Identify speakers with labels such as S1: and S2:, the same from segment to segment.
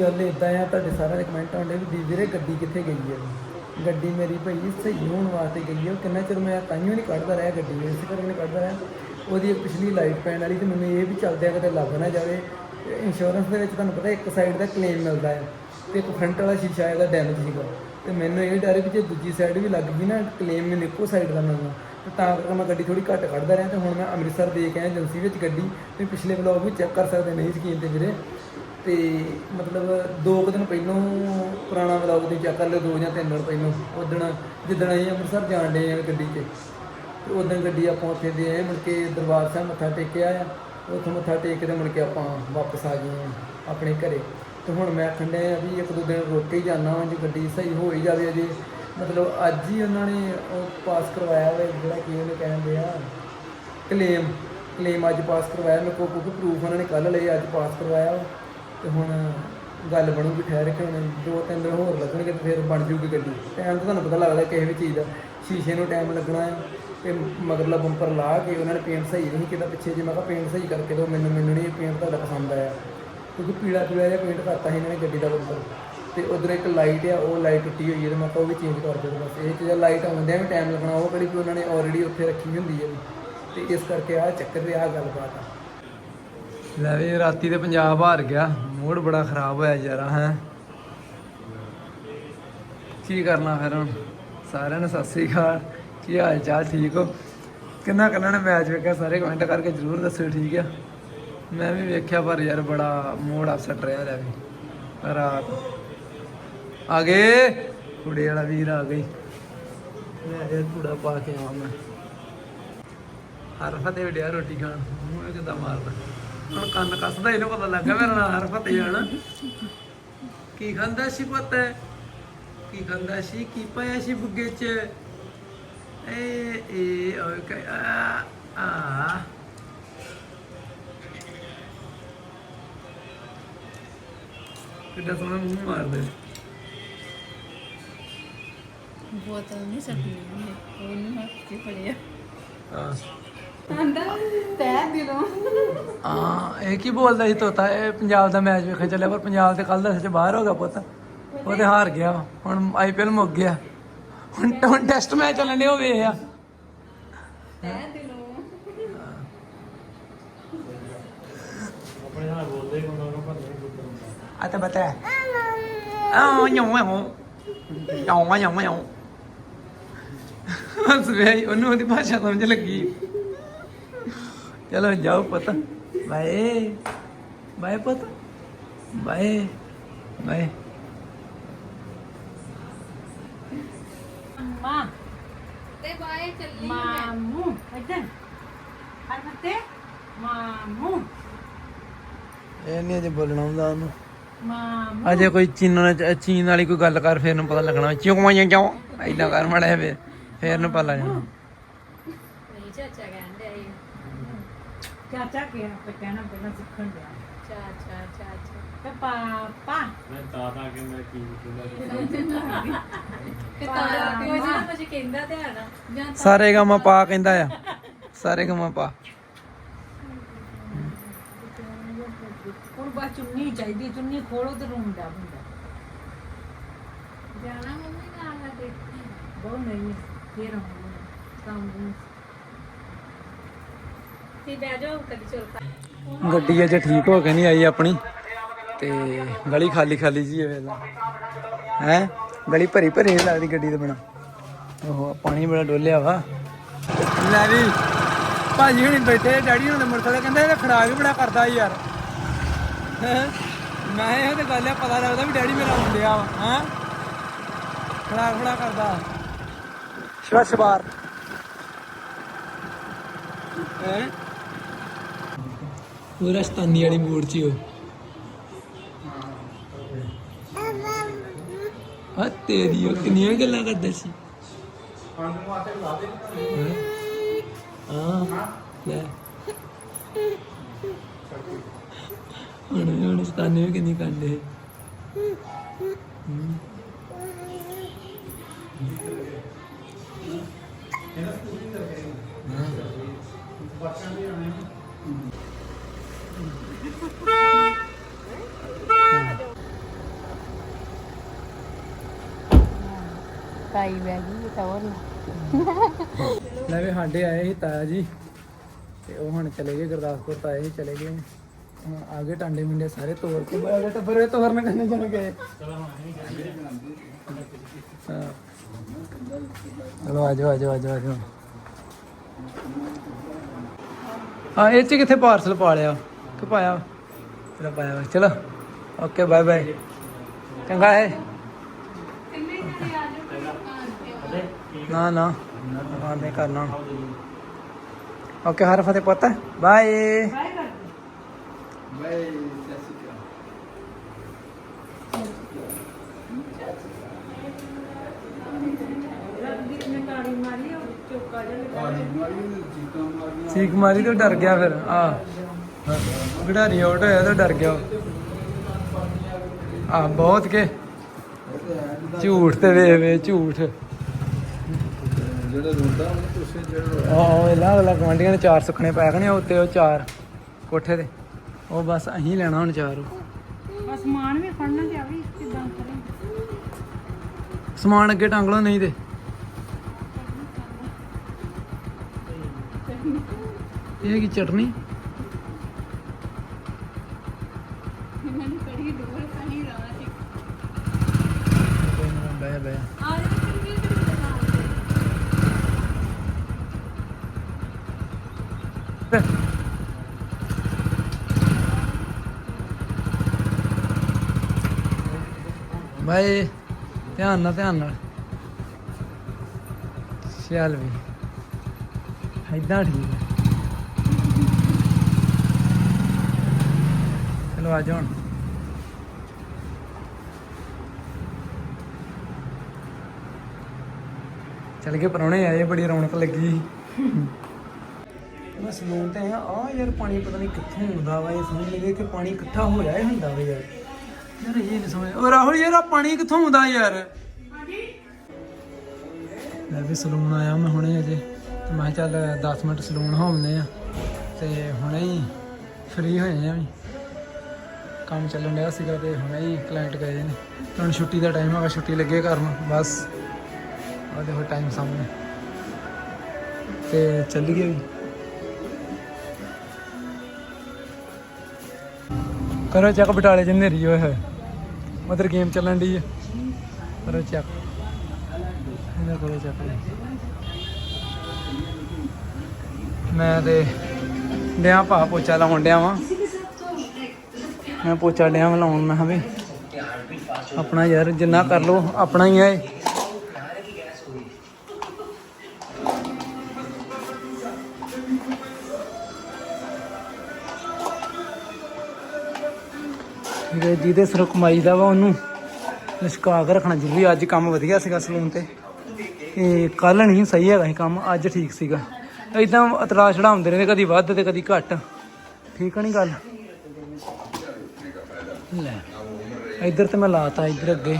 S1: ਗੱਲ ਇਦਾਂ ਆ, ਤੁਹਾਡੇ ਸਾਰਿਆਂ ਦੇ ਕਮੈਂਟ ਆਉਂਦੇ ਵੀ ਦੀ ਵੀਰੇ ਗੱਡੀ ਕਿੱਥੇ ਗਈ ਹੈ? ਗੱਡੀ ਮੇਰੀ ਭਾਈ ਸਹੀ ਹੋਣ ਵਾਸਤੇ ਗਈ ਹੈ। ਉਹ ਕਿੰਨਾ ਚਿਰ ਮੈਂ ਤਾਈਓ ਨਹੀਂ ਕੱਢਦਾ ਰਿਹਾ, ਗੱਡੀ ਇਸੇ ਕਰਕੇ ਨਹੀਂ ਕੱਢਦਾ ਰਿਹਾ। ਉਹਦੀ ਪਿਛਲੀ ਲਾਈਟ ਪੈਣ ਵਾਲੀ ਤੇ ਮੈਨੂੰ ਇਹ ਵੀ ਚੱਲਦਿਆਂ ਕਿਤੇ ਲੱਗ ਨਾ ਜਾਵੇ। ਇੰਸ਼ੋਰੈਂਸ ਦੇ ਵਿੱਚ ਤੁਹਾਨੂੰ ਪਤਾ ਇੱਕ ਸਾਈਡ ਦਾ ਕਲੇਮ ਮਿਲਦਾ ਹੈ ਤੇ ਇੱਕ ਫਰੰਟ ਵਾਲਾ ਸ਼ੀਸ਼ਾ ਇਹਦਾ ਡੈਮੇਜ ਸੀਗਾ। ਤੇ ਮੈਨੂੰ ਇਹ ਡਰ ਵੀ ਜੇ ਦੂਜੀ ਸਾਈਡ ਵੀ ਲੱਗ ਗਈ ਨਾ ਕਲੇਮ ਮੈਨੂੰ ਇੱਕੋ ਸਾਈਡ ਦਾ ਮਿਲਣਾ। ਤੇ ਤਾਂ ਕਰਕੇ ਮੈਂ ਗੱਡੀ ਥੋੜੀ ਘੱਟ ਕੱਢਦਾ ਰਿਹਾ ਤੇ ਹੁਣ ਮੈਂ ਅੰਮ੍ਰਿਤਸਰ ਦੇ ਕੇ ਆਇਆ ਏਜੰਸੀ ਵਿੱਚ ਗੱਡੀ ਤੇ ਪਿਛਲੇ ਵਲੌਗ ਵੀ ਚੈੱਕ ਕਰ ਸਕਦੇ ਨਹੀਂ ਯਕੀਨ ਤੇ ਵੀਰੇ। ਤੇ ਮਤਲਬ ਦੋ ਕੁ ਦਿਨ ਪਹਿਲਾਂ ਪੁਰਾਣਾ ਵਲੌਗ ਦੀ ਚੈੱਕ ਕਰ ਲਿਓ, ਦੋ ਜਾਂ ਤਿੰਨ ਦਿਨ ਪਹਿਲਾਂ। ਉਦਣ ਜਿੱਦਣ ਅਸੀਂ ਅੰਮ੍ਰਿਤਸਰ ਜਾਣ ਡੇ ਆ ਗੱਡੀ 'ਚ। ਤੇ ਉਦੋਂ ਗੱਡੀ ਆਪਾਂ ਉੱਥੇ ਦੇ ਆਏ, ਮੁੜ ਕੇ ਦਰਬਾਰ ਸਾਹਿਬ ਮੱਥਾ ਟੇਕਿਆ ਆ ਉੱਥੋਂ ਮੱਥਾ ਟੇਕ ਕੇ ਤੇ ਮੁੜ ਕੇ ਆਪਾਂ ਵਾਪਸ ਆ ਗਏ ਆ ਆਪਣੇ ਘਰੇ। ਤੇ ਹੁਣ ਮੈਂ ਆਖਣ ਡਿਆ ਵੀ ਇੱਕ ਦੋ ਦਿਨ ਰੁਕ ਕੇ ਹੀ ਜਾਣਾ ਵਾਂ, ਜੇ ਗੱਡੀ ਸਹੀ ਹੋ ਹੀ ਜਾਵੇ ਅਜੇ। ਮਤਲਬ ਅੱਜ ਹੀ ਉਹਨਾਂ ਨੇ ਉਹ ਪਾਸ ਕਰਵਾਇਆ ਵਾ ਜਿਹੜਾ ਕੀ ਉਹਨੇ ਕਹਿੰਦੇ ਆ ਕਲੇਮ ਕਲੇਮ ਅੱਜ ਪਾਸ ਕਰਵਾਇਆ। ਮੇਰੇ ਕੋਲ ਕਿਉਂਕਿ ਪ੍ਰੂਫ ਉਹਨਾਂ ਨੇ ਕੱਲ ਲਏ, ਅੱਜ ਪਾਸ ਕਰਵਾਇਆ ਵਾ। ਤੇ ਹੁਣ ਗੱਲ ਬਣੂਗੀ, ਠਹਿਰ ਕੇ ਹੁਣ ਦੋ ਤਿੰਨ ਦਿਨ ਹੋਰ ਲੱਗਣਗੇ ਤੇ ਫਿਰ ਬਣ ਜੂਗੀ ਗੱਡੀ। ਟਾਈਮ ਤਾਂ ਤੁਹਾਨੂੰ ਪਤਾ ਲੱਗਦਾ ਕਿਸੇ ਵੀ ਚੀਜ਼ ਦਾ। ਸ਼ੀਸ਼ੇ ਨੂੰ ਟਾਈਮ ਲੱਗਣਾ ਹੈ ਤੇ ਮਗਰਲਾ ਬੰਪਰ ਲਾ ਕੇ ਉਹਨਾਂ ਨੇ ਪੇਂਟ ਸਹੀ ਨਹੀਂ ਕੀਤਾ ਪਿੱਛੇ ਜੇ ਮੈਂ ਕਿਹਾ ਪੇਂਟ ਸਹੀ ਕਰਕੇ ਦਿਓ, ਮੈਨੂੰ ਮੈਨੂੰ ਨਹੀਂ ਪੇਂਟ ਤੁਹਾਡਾ ਪਸੰਦ ਆਇਆ। ਕਿਉਂਕਿ ਪੀਲਾ ਪੀਲਾ ਜਿਹਾ ਪੇਂਟ ਕਰਤਾ ਸੀ ਇਹਨਾਂ ਨੇ ਗੱਡੀ ਦਾ ਬੰਪਰ ਤੇ ਉਧਰ ਇੱਕ ਲਾਈਟ ਆ, ਉਹ ਲਾਈਟ ਟੁੱਟੀ ਹੋਈ ਹੈ ਤੇ ਮੈਂ ਕਿਹਾ ਉਹ ਵੀ ਚੇਂਜ ਕਰ ਦਿਓ ਬਸ। ਇਹ ਚੀਜ਼ਾਂ ਲਾਈਟ ਆਉਂਦਿਆਂ ਵੀ ਟਾਈਮ ਲੱਗਣਾ, ਉਹ ਕਿਹੜੀ ਵੀ ਉਹਨਾਂ ਨੇ ਆਲਰੇਡੀ ਉੱਥੇ ਰੱਖੀ ਹੁੰਦੀ ਹੈ ਤੇ ਇਸ ਕਰਕੇ ਆ ਚੱਕਰ ਤੇ ਆ ਗੱਲਬਾਤ ਆ। ਲੈ ਵੀ ਰਾਤੀ ਤੇ ਪੰਜਾਬ ਹਾਰ ਗਿਆ, ਮੂਡ ਬੜਾ ਖਰਾਬ ਹੋਇਆ ਯਾਰਾ, ਹੈ। ਕੀ ਕਰਨਾ ਫਿਰ ਹੁਣ? ਸਾਰਿਆਂ ਨੂੰ ਸਤਿ ਸ੍ਰੀ ਅਕਾਲ। ਕੀ ਹਾਲ ਚਾਲ, ਠੀਕ ਹੋ? ਕਿੰਨਾ ਕਿੰਨਾ ਨੇ ਮੈਚ ਵੇਖਿਆ? ਸਾਰੇ ਕਮੈਂਟ ਕਰਕੇ ਜਰੂਰ ਦੱਸਿਓ, ਠੀਕ ਆ? ਮੈਂ ਵੀ ਵੇਖਿਆ, ਪਰ ਯਾਰ ਬੜਾ ਮੂਡ ਅਪਸੈਟ ਰਿਹਾ ਲੈ ਵੀ। ਰਾਤ ਆ ਗਏ। ਕੁੜੇ ਵਾਲਾ ਵੀਰ ਆ ਗਈ। ਮੈਂ ਇਹ ਕੂੜਾ ਪਾ ਕੇ ਆਵਾਂ ਮੈਂ। ਹਰਫਤ ਦੇ ਵਡਿਆ ਰੋਟੀ ਖਾਣ। ਮੂੰਹ ਕਿਦਾਂ ਮਾਰਦਾ? ਹੁਣ ਕੰਨ ਕੱਸਦਾ, ਇਹਨੂੰ ਪਤਾ ਲੱਗ ਗਿਆ ਮੇਰਾ ਨਾਮ ਹਰਫਤ ਹੀ ਆਣਾ ਕੀ ਖਾਂਦਾ ਸੀ ਪੁੱਤ? ਕੀ ਖਾਂਦਾ ਸੀ? ਕੀ ਪਾਇਆ ਸੀ ਬੁੱਗੇ ਚ? ਏ ਏ ਓਏ ਕ- ਆ। ਕਿੱਡਾ ਸੋਹਣਾ ਮੂੰਹ ਮਾਰਦੇ।
S2: ਬੋਤਲ ਨਹੀਂ ਸਕਦੀ ਉਹਨੂੰ ਹੱਥ ਕੇ ਫੜਿਆ।
S1: ਹਾਂ।
S2: ਆਂਦਾ ਤੈ ਦਿਲੋਂ।
S1: ਹਾਂ ਇਹ ਕੀ ਬੋਲਦਾ ਸੀ ਤੋਤਾ? ਇਹ ਪੰਜਾਬ ਦਾ ਮੈਚ ਵੇਖਣ ਚੱਲਿਆ ਪਰ ਪੰਜਾਬ ਤੇ ਕੱਲ ਦਾ ਸੱਚ ਬਾਹਰ ਹੋ ਗਿਆ ਪੁੱਤ। ਉਹ ਤੇ ਹਾਰ ਗਿਆ। ਹੁਣ ਆਈਪੀਐਲ ਮੁੱਕ ਗਿਆ। ਹੁਣ ਹੁਣ ਟੈਸਟ ਮੈਚ ਚੱਲਣ ਦੇ ਉਹ ਵੇਖ ਆ।
S2: ਤੈ ਦਿਲੋਂ।
S1: ਆ ਤਾਂ ਬਤਾ ਆ ਨਿਉ ਨਿਉ ਨਿਉ ਨਿਉ ਨਿਉ ਹੱਸ ਵੇ ਉਹਨੂੰ ਉਹਦੀ ਭਾਸ਼ਾ ਸਮਝ ਲੱਗੀ। ਚਲੋ ਜਾਓ ਪਤਾ। ਬਾਏ। ਬਾਏ ਪਤਾ। ਬਾਏ। ਬਾਏ।
S2: ਮਾਂ
S3: ਤੇ ਬਾਏ ਚੱਲੀ ਮੈਂ।
S2: ਮਾਮੂ ਇੱਧਰ। ਹਰਮਤੇ ਮਾਮੂ।
S1: ਇਹ ਨਹੀਂ ਅਜੇ ਬੋਲਣਾ ਹੁੰਦਾ ਉਹਨੂੰ।
S2: ਮਾਮੂ।
S1: ਅਜੇ ਕੋਈ ਚੀਨ ਚੀਨ ਵਾਲੀ ਕੋਈ ਗੱਲ ਕਰ ਫੇਰ ਨੂੰ ਪਤਾ ਲੱਗਣਾ। ਕਿਉਂ ਜਾਂ ਕਿਉਂ ਐਦਾਂ ਕਰ ਮੜਿਆ ਫੇਰ। ਫੇਰ ਨੂੰ ਪਤਾ ਲੱਗਣਾ
S3: ਨਹੀਂ ਚਾਚਾ ਕਹਿੰਦੇ ਆਈ
S2: ਚਾਚਾ ਕਿਹਾ ਤੇ ਕਹਿਣਾ ਪਹਿਲਾਂ ਸਿੱਖਣ ਦਿਆ
S3: ਚਾਚਾ ਚਾਚਾ
S2: ਤੇ ਪਾਪਾ?
S4: ਮੈਂ ਦਾਦਾ ਕਹਿੰਦਾ ਕੀ ਕਹਿੰਦਾ
S3: ਤੇ ਕੋਈ ਕਹਿੰਦਾ ਤੇ ਆਣਾ ਜਾਂ
S1: ਸਾਰੇ ਗਾਮਾ ਪਾ ਕਹਿੰਦਾ ਆ। ਸਾਰੇ ਗਾਮਾ ਪਾ।
S2: ਹੁਣ ਬਾ ਚੁੰਨੀ ਚਾਹੀਦੀ ਚੁੰਨੀ ਖੋਲੋ ਤੇ ਰੂਮ ਦਾ ਹੁੰਦਾ।
S3: ਜਾਣਾ ਮੰਮੀ ਨਾਲ ਦੇਖੀ
S2: ਬਹੁਤ ਨਹੀਂ। ਫੇਰ ਆਉਂਗਾ ਕੰਮ ਨੂੰ
S3: ਤੇ ਬਹਿ ਜਾਓ ਕਦੀ ਚਲ।
S1: ਗੱਡੀ ਅਜੇ ਠੀਕ ਹੋ ਕੇ ਨਹੀਂ ਆਈ ਆਪਣੀ ਤੇ ਗਲੀ ਖਾਲੀ ਖਾਲੀ ਜੀ ਹੈ ਹੈ? ਗਲੀ ਭਰੀ ਭਰੀ ਲੱਗਦੀ ਗੱਡੀ ਦੇ ਬਿਨਾ। ਉਹ ਪਾਣੀ ਬੜਾ ਡੋਲਿਆ ਵਾ। ਲੈ ਵੀ ਭਾਜੀ ਹੁਣੀ ਬੈਠੇ ਡੈਡੀ ਹੁਣ ਮੋਟਰਸਾਈਕਲ ਕਹਿੰਦੇ ਇਹ ਖੜਾਕ ਵੀ ਬੜਾ ਕਰਦਾ ਯਾਰ। ਹੈਂ? ਮੈਂ ਇਹ ਤੇ ਗੱਲ ਆ ਪਤਾ ਲੱਗਦਾ ਵੀ ਡੈਡੀ ਮੇਰਾ ਹੁੰਦਿਆ ਵਾ। ਹਾਂ? ਖੜਾਕ ਬੜਾ ਕਰਦਾ। ਸਵੱਛ ਬਾਰ ਹੈ? ਪੂਰਾ ਸਤਾਨੀ ਵਾਲੀ ਮੂਡ 'ਚ ਆ ਤੇਰੀ ਉਹ ਕਿੰਨੀਆਂ ਗੱਲਾਂ ਕਰਦਾ ਸੀ। ਹਾਂ? ਲੈ। ਹੁਣ ਹੁਣ ਸਤਾਨੀ ਵੀ ਕਿੰਨੀ ਕੰਡੇ
S3: ਤਾਈ ਬਹਿ ਗਈ ਤਾਂ
S1: ਲੈ ਵੀ ਸਾਡੇ ਆਏ ਸੀ ਤਾਇਆ ਜੀ, ਤੇ ਉਹ ਹੁਣ ਚਲੇ ਗਏ ਗੁਰਦਾਸਪੁਰ, ਤਾਏ ਜੀ ਚਲੇ ਗਏ ਹੁਣ ਆ ਗਏ ਟਾਂਡੇ ਮੁੰਡੇ ਸਾਰੇ ਤੋਰ ਕੇ ਬੈ ਗਏ ਇਹ ਤੋਰਨ ਕੰਨੇ ਚਲੇ ਗਏ। ਹਾਂ। ਚਲੋ ਆਜੋ ਆਜੋ ਆਜੋ ਆਜੋ ਹਾਂ, ਇਹ ਚ ਕਿੱਥੇ ਪਾਰਸਲ ਪਾ ਲਿਆ? ਕਿ ਪਾਇਆ? ਚਲੋ, ਪਾਇਆ ਵਾ। ਚਲੋ, ਓਕੇ ਬਾਏ ਬਾਏ ਚੰਗਾ ਹੈ। ਨਾ ਨਾ। ਆਨੇ ਕਰਨਾ। ਓਕੇ ਹਰ ਫਤੇ ਪੁੱਤ। ਬਾਏ ਬਾਏ ਚੀਕ ਮਾਰੀ ਤੇ ਡਰ ਗਿਆ ਫਿਰ। ਆ। ਗੜਾਰੀ ਆਊਟ ਹੋਇਆ ਤੇ ਡਰ ਗਿਆ ਆ, ਬਹੁਤ ਕੇ। ਝੂਠ ਤੇ ਵੇ ਵੇ, ਝੂਠ।
S5: ਜਿਹੜਾ ਰੋਂਦਾ ਉਹਨੇ ਤੁਸੀਂ ਜਿਹੜਾ
S1: ਆਹੋ ਇਹ ਲਾ ਲਾ ਗਵਾਂਡੀਆਂ ਨੇ ਚਾਰ ਸੁੱਕਣੇ ਪੈ ਗਏ ਨੇ ਉੱਤੇ ਉਹ ਚਾਰ ਕੋਠੇ ਤੇ। ਉਹ ਬਸ ਅਹੀਂ ਲੈਣਾ ਹੁਣ ਚਾਰ ਉਹ।
S2: ਬਸ ਮਾਨ ਵੀ ਫੜਨਾ ਤੇ ਆ ਵੀ ਕਿਦਾਂ ਕਰੇ
S1: ਸਮਾਨ ਅੱਗੇ ਟੰਗ ਲਓ ਨਹੀਂ ਤੇ। ਇਹ ਕੀ ਚਟਨੀ?
S3: ਮੈਨੂੰ ਕੜੀ ਡੋਰ ਕਹੀਂ ਰਾਤ
S1: ਬੈ ਬੈ
S3: ਆ ਜੀ ਕਿੰਨੀ ਕਿੰਨੀ ਬਣਾ
S1: ਬਾਏ ਧਿਆਨ ਨਾਲ ਧਿਆਨ ਨਾਲ। ਚੱਲ ਵੀ। ਏਦਾਂ ਠੀਕ ਹੈ ਚਲੋ, ਆ ਜਾਓ ਹੁਣ। ਚੱਲ ਗਏ, ਪਰੌਣੇ ਆਏ, ਬੜੀ ਰੌਣਕ ਲੱਗੀ। ਮੈਂ ਸਲੂਨ ਤੇ ਆ ਆ ਯਾਰ ਪਾਣੀ ਪਤਾ ਨਹੀਂ ਕਿੱਥੋਂ ਆਉਂਦਾ ਵਾ, ਇਹ ਸਮਝ ਨਹੀਂ ਕਿ ਪਾਣੀ ਇਕੱਠਾ ਹੋ ਰਿਹਾ ਹੁੰਦਾ ਵਾ ਯਾਰ। ਯਾਰ ਇਹ ਨਹੀਂ ਸਮਝ ਉਹ ਰਾਹੁਲ ਯਾਰ ਆ ਪਾਣੀ ਕਿੱਥੋਂ ਆਉਂਦਾ ਯਾਰ? ਮੈਂ ਵੀ ਸਲੂਨ ਆਇਆ ਮੈਂ ਹੁਣੇ ਅਜੇ, ਤੇ ਮੈਂ ਕਿਹਾ ਚੱਲ 10 ਮਿੰਟ ਸਲੂਨ ਹੋਮਨੇ ਆ, ਤੇ ਹੁਣੇ ਹੀ ਫ੍ਰੀ ਹੋਏ ਆ ਵੀ। ਕੰਮ ਚੱਲਣ ਡਿਆ ਸੀਗਾ ਤੇ ਹੁਣੇ ਹੀ ਕਲਾਇੰਟ ਗਏ ਨੇ। ਹੁਣ ਛੁੱਟੀ ਦਾ ਟਾਈਮ ਹੈਗਾ, ਛੁੱਟੀ ਲੱਗੇ ਕਰਨ ਬਸ। ਆ ਦੇਖੋ ਟਾਈਮ ਸਾਹਮਣੇ। ਤੇ ਚੱਲੀਏ ਵੀ। ਕਰੋ ਚੈੱਕ ਬਟਾਲੇ ਚ ਹਨੇਰੀ ਹੋਏ ਹੋਏ। ਉਧਰ ਗੇਮ ਚੱਲਣ ਦੀ ਹੈ ਕਰੋ ਚੱਕ ਇਹਨਾਂ ਕਰੋ ਚੱਕ ਮੈਂ ਤੇ ਡਿਆ ਭਾ ਪੋਚਾ ਲਾਉਣ ਡਿਆ ਵਾਂ। ਮੈਂ ਪੋਚਾ ਡਿਆ ਲਾਉਣ, ਮੈਂ ਕਿਹਾ ਵੀ ਆਪਣਾ ਯਾਰ ਜਿੰਨਾ ਕਰ ਲੋ ਆਪਣਾ ਹੀ ਹੈ ਇਹ। ਜਿਹਦੇ ਸਿਰੋਂ ਕਮਾਈ ਦਾ ਵਾ ਉਹਨੂੰ। ਲਿਸ਼ਕਾ ਕੇ ਰੱਖਣਾ ਜ਼ਰੂਰੀ ਅੱਜ ਕੰਮ ਵਧੀਆ ਸੀਗਾ ਸਲੂਨ ਤੇ। ਇਹ ਕੱਲ ਨਹੀਂ, ਸਹੀ ਹੈਗਾ ਸੀ ਕੰਮ। ਅੱਜ ਠੀਕ ਸੀਗਾ। ਇਦਾਂ ਉਤਰਾ ਚੜਾਉਂਦੇ ਰਹਿੰਦੇ, ਕਦੀ ਵੱਧ ਤੇ ਕਦੀ ਘੱਟ। ਠੀਕ ਆ ਨਹੀਂ ਗੱਲ? ਲੈ, ਇੱਧਰ ਤੇ ਮੈਂ ਲਾਤਾ ਇੱਧਰ ਅੱਗੇ।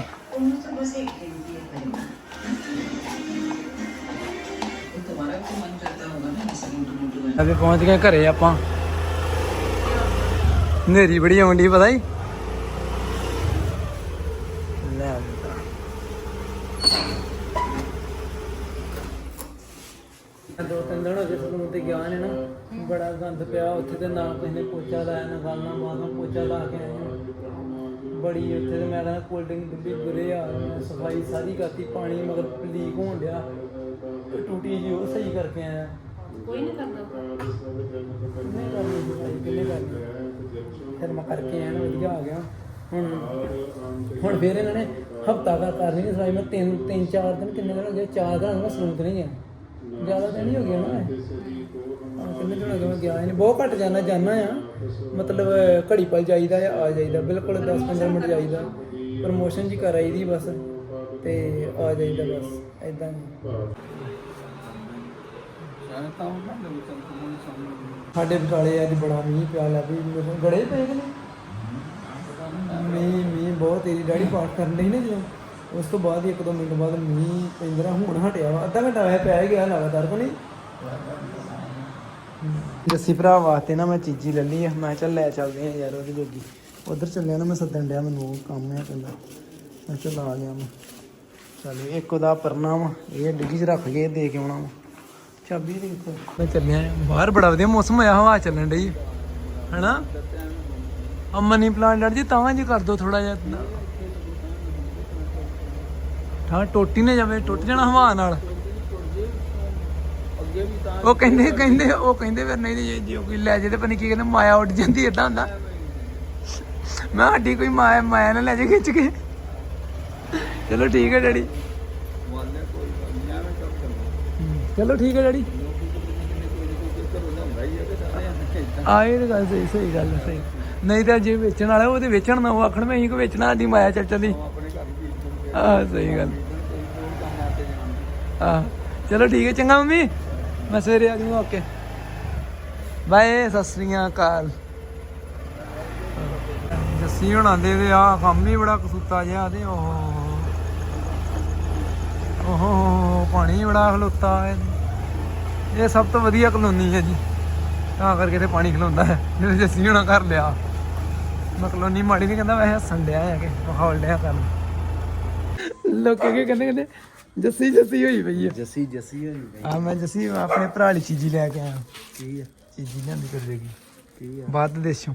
S1: ਅਬੇ ਪਹੁੰਚ ਗਏ ਘਰੇ ਆਪਾਂ। ਹਨੇਰੀ ਬੜੀ ਆਉਂਦੀ ਪਤਾ ਹੀ ਲਾ ਕੇ ਆਏ ਹਾਂ। ਬੜੀ ਉੱਥੇ ਤੇ ਮੈਂ ਕਹਿੰਦਾ ਕੋਲਡ ਡਰਿੰਕ ਡੁੱਬੀ ਬੁਰੇ ਨੇ ਸਫ਼ਾਈ ਸਾਰੀ ਕਰਤੀ ਪਾਣੀ ਮਗਰ ਲੀਕ ਹੋਣ ਡਿਆ। ਤੇ ਟੂਟੀ ਜੀ ਉਹ ਸਹੀ ਕਰਕੇ ਆਇਆ
S3: ਕੋਈ ਨਹੀਂ ਕਰਦਾ
S1: ਕਿੰਨੇ ਕਰਨੀ ਕਿੰਨੇ ਕਰਨੀ ਫਿਰ ਮੈਂ ਕਰਕੇ ਆਇਆ ਨਾ ਵਧੀਆ ਆ ਗਿਆ। ਹੁਣ ਹੁਣ ਫਿਰ ਇਹਨਾਂ ਨੇ ਹਫਤਾ ਕਰ ਕਰਨੀ ਨਹੀਂ ਸਲਾਈ ਮੈਂ ਤਿੰਨ ਤਿੰਨ ਚਾਰ ਦਿਨ ਕਿੰਨੇ ਦਿਨ ਹੋ ਗਏ? ਚਾਰ ਦਿਨ ਹੋ ਗਏ ਮੈਂ ਸਲੂਨ ਤੇ ਨਹੀਂ ਗਿਆ ਜ਼ਿਆਦਾ ਦਿਨ ਨਹੀਂ ਹੋ ਗਿਆ ਨਾ ਹਾਂ, ਕਿੰਨੇ ਦਿਨ ਹੋ ਗਏ ਮੈਂ ਗਿਆ ਨਹੀਂ। ਬਹੁਤ ਘੱਟ ਜਾਣਾ ਜਾਣਾ ਆ। ਮਤਲਬ ਘੜੀ ਪਲ ਜਾਈਦਾ ਆ ਆ ਜਾਈਦਾ। ਬਿਲਕੁਲ 10 15 ਮਿੰਟ ਜਾਈਦਾ। ਪ੍ਰਮੋਸ਼ਨ ਜੀ ਕਰ ਆਈ ਦੀ ਬਸ। ਤੇ ਆ ਜਾਈਦਾ ਬਸ। ਐਦਾਂ
S5: ਤਾਂ
S1: ਸਾਡੇ ਬਟਾਲੇ ਅੱਜ ਬੜਾ ਮੀਂਹ ਪਿਆ ਲਿਆ ਵੀ ਗੜੇ ਪਏ ਕਿ ਨਹੀਂ? ਮੀਂਹ ਮੀਂਹ ਬਹੁਤ ਤੇਰੀ ਡੈਡੀ ਪਾਠ ਕਰਨ ਲਈ ਨਾ ਜਦੋਂ? ਉਸ ਤੋਂ ਬਾਅਦ ਹੀ ਇੱਕ ਦੋ ਮਿੰਟ ਬਾਅਦ ਮੀਂਹ ਪੈਂਦਾ ਹੁਣ ਹਟਿਆ ਵਾ। ਅੱਧਾ ਘੰਟਾ ਹੋਇਆ ਪਿਆ ਗਿਆ ਲਗਾਤਾਰ ਕੋ ਨਹੀਂ? ਜੱਸੀ ਭਰਾ ਵਾਸਤੇ ਨਾ ਮੈਂ ਚੀਜ਼ੀ ਲੈ ਲਈ ਆ। ਮੈਂ ਚੱਲ ਲੈ ਚੱਲਦੇ ਆ ਯਾਰ ਉਹਦੀ ਜੋਗੀ। ਉਧਰ ਚੱਲਿਆ ਨਾ ਮੈਂ ਸੱਦਣ ਡਿਆ ਮੈਨੂੰ ਕੰਮ ਆ ਕਹਿੰਦਾ। ਮੈਂ ਚੱਲ ਆ ਗਿਆ ਮੈਂ। ਚੱਲ ਇੱਕ ਉਹਦਾ ਪਰਨਾ ਵਾ, ਇਹ ਡਿੱਗੀ 'ਚ ਰੱਖ ਕੇ ਦੇ ਕੇ ਆਉਣਾ ਵਾ। ਚਾਬੀ ਦੇ ਕਿੱਥੇ? ਮੈਂ ਚੱਲਿਆ ਬਾਹਰ ਬੜਾ ਵਧੀਆ ਮੌਸਮ ਹੋਇਆ, ਹਵਾ ਚੱਲਣ ਡਈ। ਹੈਨਾ? ਆ ਮਨੀ ਪਲਾਂਟ ਡਰ ਜੀ ਤਾਂ ਜੀ ਕਰ ਦੋ ਥੋੜਾ ਜਿਹਾ। ਠਾ ਟੋਟੀ ਨੇ ਜਾਵੇ ਟੁੱਟ ਜਾਣਾ ਹਵਾ ਨਾਲ। ਉਹ ਕਹਿੰਦੇ ਕਹਿੰਦੇ ਉਹ ਕਹਿੰਦੇ ਫਿਰ ਨਹੀਂ ਜੇ ਜੇ ਕੋਈ ਲੈ ਜੇ ਤੇ ਪਨੀ ਕੀ ਕਹਿੰਦੇ ਮਾਇਆ ਉੱਡ ਜਾਂਦੀ ਏਦਾਂ ਹੁੰਦਾ। ਮੈਂ ਸਾਡੀ ਕੋਈ ਮਾਇਆ ਮਾਇਆ ਨਾ ਲੈ ਜੇ ਖਿੱਚ ਕੇ। ਚਲੋ ਠੀਕ ਹੈ ਡੈਡੀ। ਚਲੋ ਠੀਕ ਹੈ ਡੈਡੀ।
S5: ਘਰੋਂ
S1: ਆ ਇਹ ਤਾਂ ਗੱਲ ਸਹੀ ਸਹੀ ਗੱਲ ਹੈ, ਸਹੀ। ਨਹੀਂ ਤਾਂ ਜੇ ਵੇਚਣ ਵਾਲਾ ਉਹਦੇ ਵੇਚਣ ਨਾ ਉਹ ਆਖਣ ਮੈਂ ਅਸੀਂ ਕੋ ਵੇਚਣਾ ਸਾਡੀ ਮਾਇਆ ਚੱਲ ਚੱਲੀ
S5: ਆਪਣੇ ਘਰ ਵੀ ਇੱਜ਼ਤ
S1: ਆ, ਸਹੀ ਗੱਲ।
S5: ਕੋਈ
S1: ਆ, ਚਲੋ ਠੀਕ ਹੈ, ਚੰਗਾ ਮੰਮੀ। ਮੈਂ ਸਵੇਰੇ ਆ ਜਾਊਂਗਾ ਓਕੇ ਬਾਏ, ਸਤਿ ਸ੍ਰੀ ਅਕਾਲ। ਜੱਸੀ ਹੁਣ ਆਂਦੇ ਤੇ ਆ ਕੰਮ ਹੀ ਬੜਾ ਕਸੂਤਾ ਜਿਹਾ, ਤੇ ਉਹ ਓਹੋ, ਪਾਣੀ ਬੜਾ ਖਲੋਤਾ ਹੈ। ਇਹ ਸਭ ਤੋਂ ਵਧੀਆ ਕਲੋਨੀ ਹੈ ਜੀ। ਤਾਂ ਕਰਕੇ ਤੇ ਪਾਣੀ ਖਲੋਂਦਾ ਹੈ। ਜਦੋਂ ਜੱਸੀ ਹੋਣਾ ਕਰ ਲਿਆ, ਮੈਂ ਕਲੋਨੀ ਮਾੜੀ ਨਹੀਂ ਕਹਿੰਦਾ, ਵੈਸੇ ਹੱਸਣ ਡਿਆ ਹੈ ਕਿ, ਮਾਹੌਲ ਡਿਆ ਕਰਨ। ਲੋਕੀ ਕੀ ਕਹਿੰਦੇ ਕਹਿੰਦੇ? ਜੱਸੀ ਜੱਸੀ ਹੋਈ ਪਈ ਹੈ
S5: ਜੱਸੀ ਜੱਸੀ ਹੋਈ
S1: ਆ ਮੈਂ ਜੱਸੀ ਆਪਣੇ ਭਰਾ ਲਈ ਚੀਜ਼ੀ ਲੈ ਕੇ ਆਇਆ।
S5: ਕੀ ਆ?
S1: ਚੀਜ਼ੀ ਲਿਆਂਦੀ ਕਰ ਦੇਗੀ
S5: ਕੀ ਆ?
S1: ਬਾਹਰ ਦੇ ਦੇਸ਼ੋਂ।